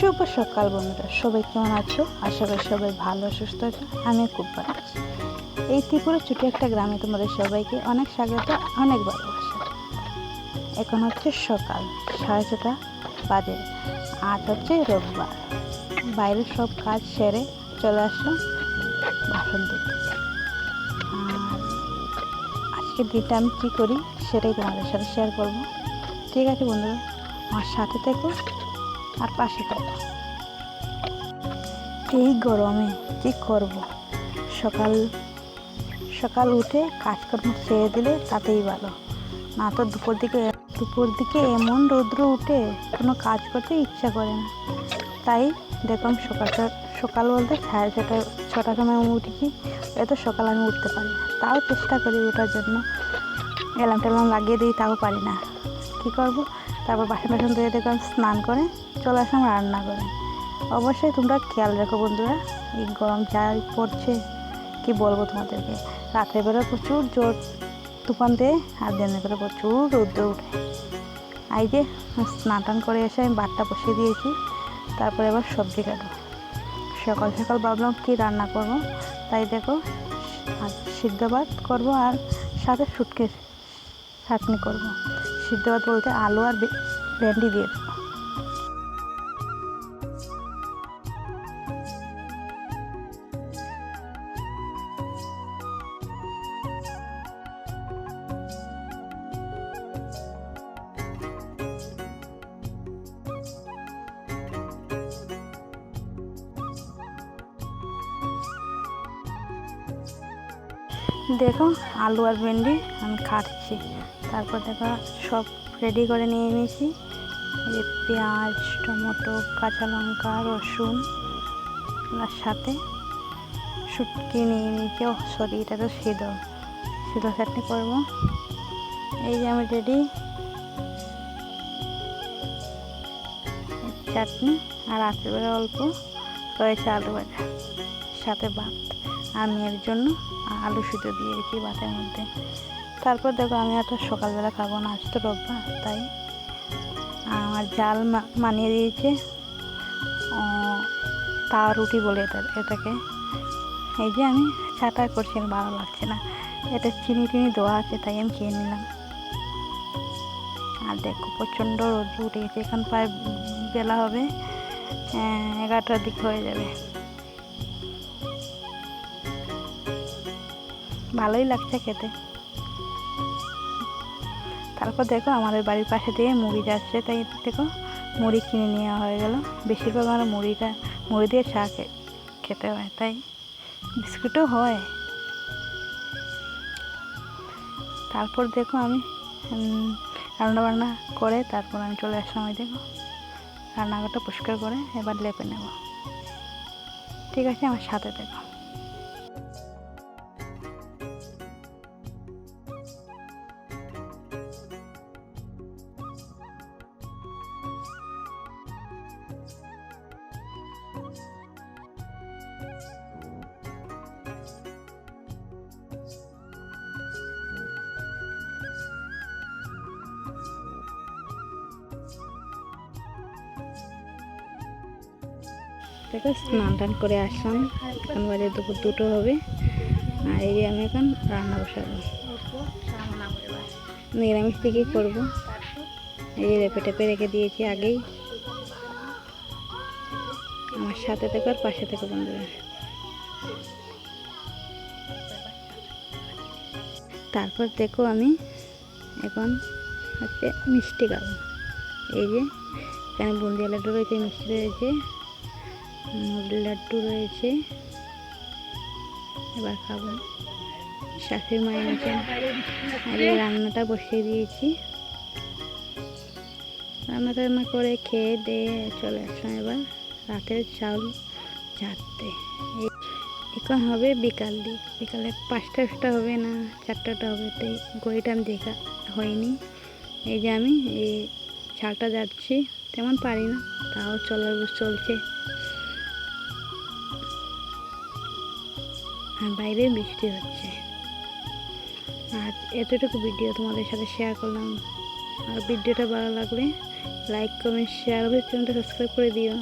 শুভ সকাল বন্ধুরা। সবাই কেমন আছো? আশা করি সবাই ভালো, সুস্থ আছো। আমি খুব ভালো আছি। এই ত্রিপুরা ছোটো একটা গ্রামে তোমাদের সবাইকে অনেক স্বাগত, অনেক ভালোবাসা। এখন হচ্ছে সকাল, সাড়ে ছটা বাজে। আজ হচ্ছে রোববার। বাইরের সব কাজ সেরে চলে আসলাম বাসন আর আজকের দিনটা আমি কী করি সেটাই তোমাদের সাথে শেয়ার করব। ঠিক আছে বন্ধুরা, আমার সাথে থেকো। আর পাশে থাকো এই গরমে কি করব? সকাল সকাল উঠে কাজকর্ম ছেড়ে দিলে তাতেই ভালো। না তো দুপুর দিকে দুপুর দিকে এমন রৌদ্র উঠে কোনো কাজ করতে ইচ্ছা করে না। তাই দেখলাম সকাল সকাল বলতে সাড়ে ছটা, ছটার সময় আমি উঠেছি এত সকাল আমি উঠতে পারি তাও চেষ্টা করি ওঠার জন্য। এলাম টেলাম লাগিয়ে দিই, তাও পারি না। কী করব? তারপর বাসন বাসন ধুয়ে দেখলাম স্নান করে চলে আসলাম রান্না করে। অবশ্যই তোমরা খেয়াল রেখো বন্ধুরা, এই গরম যা পড়ছে, কি বলব তোমাদেরকে? রাত্রের বেলা প্রচুর জোর তুফান দেয় আর দিনের বেলা প্রচুর রৌদ্র উঠে এই যে, স্নান টান করে এসে আমি ভাতটা বসিয়ে দিয়েছি, তারপরে আবার সবজি কাটো সকাল সকাল ভাবলাম কী রান্না করব, তাই দেখো আর সিদ্ধ ভাত করব আর সাথে শুটকে চাটনি করব। সিদ্ধ ভাত বলতে আলু আর ভেন্ডি দিয়ে। দেখো, আলু আর ভেন্ডি আমি খাচ্ছি। তারপর দেখো, সব রেডি করে নিয়ে নিয়েছি। যে পেঁয়াজ, টমেটো, কাঁচা লঙ্কা, রসুন আর সাথে শুটকি নিয়ে নিয়েছি। ও সরি, এটা তো সিদ্ধ। সিদ্ধ চাটনি করব। এই যে আমি রেডি চাটনি আর রাত্রিবেলা অল্প রয়েছে আলু ভাজা, সাথে ভাত। আর এর জন্য আলু সিদ্ধ দিয়েছি ভাতের মধ্যে। তারপর দেখো আমি একটা সকালবেলা খাব না, আজ তো রোববার, তাই আমার জাল মানিয়ে দিয়েছে। তা রুটি বলে এটা এটাকে। এই যে আমি চাটা করছি ভালো লাগছে না। এটা চিনি টিনি দেওয়া আছে, তাই আমি খেয়ে নিলাম। আর দেখো প্রচণ্ড রোদ্র উঠে গেছে এখন প্রায় বেলা হবে এগারোটার দিক হয়ে যাবে। ভালোই লাগছে খেতে। তারপর দেখো আমাদের বাড়ির পাশে দিয়ে মুড়ি যাচ্ছে, তাই দেখো মুড়ি কিনে নেওয়া হয়ে গেল। বেশিরভাগ আমার মুড়িটা, মুড়ি দিয়ে চা খেতে হয়, তাই বিস্কুটও হয়। তারপর দেখো আমি রান্না বান্না করে তারপর আমি চলে আসলাম ওই দেখো রান্নাঘরটা পরিষ্কার করে এবার লেপে নেব। ঠিক আছে, আমার সাথে দেখো। দেখো স্নান টান করে আসলাম। এখন বাজে দুপুর দুটো হবে। আর এই আমি এখন রান্না বসাবো। নিরামিষ দিকেই করব? এই যে রেপে টেপে রেখে দিয়েছি আগেই। আমার সাথে থেকে আর পাশে থেকে বন্ধুরা। তারপর দেখো আমি এখন হচ্ছে মিষ্টি খাব। এই যে এখানে বুন্দিয়া লাড্ডু রয়েছে মিষ্টি রয়েছে। লাড্ডু রয়েছে। এবার খাব। শাশুড়ি মায়ের আর এই রান্নাটা বসিয়ে দিয়েছি। রান্না টান্না করে খেয়ে দিয়ে চলে আসলাম এবার রাতের চাউল ঝাড়তে। এখন হবে বিকাল দিক। বিকালে পাঁচটা হবে না, চারটাটা হবে। তাই ঘড়িটা আমি দেখা হয়নি। এই যে আমি এই চালটা যাচ্ছি তেমন পারি না। তাও চলার চলছে। আর বাইরে বৃষ্টি হচ্ছে। আর এতটুকু ভিডিও তোমাদের সাথে শেয়ার করলাম। আর ভিডিওটা ভালো লাগলে লাইক কমেন্ট শেয়ার করে চ্যানেলটা সাবস্ক্রাইব করে দিও।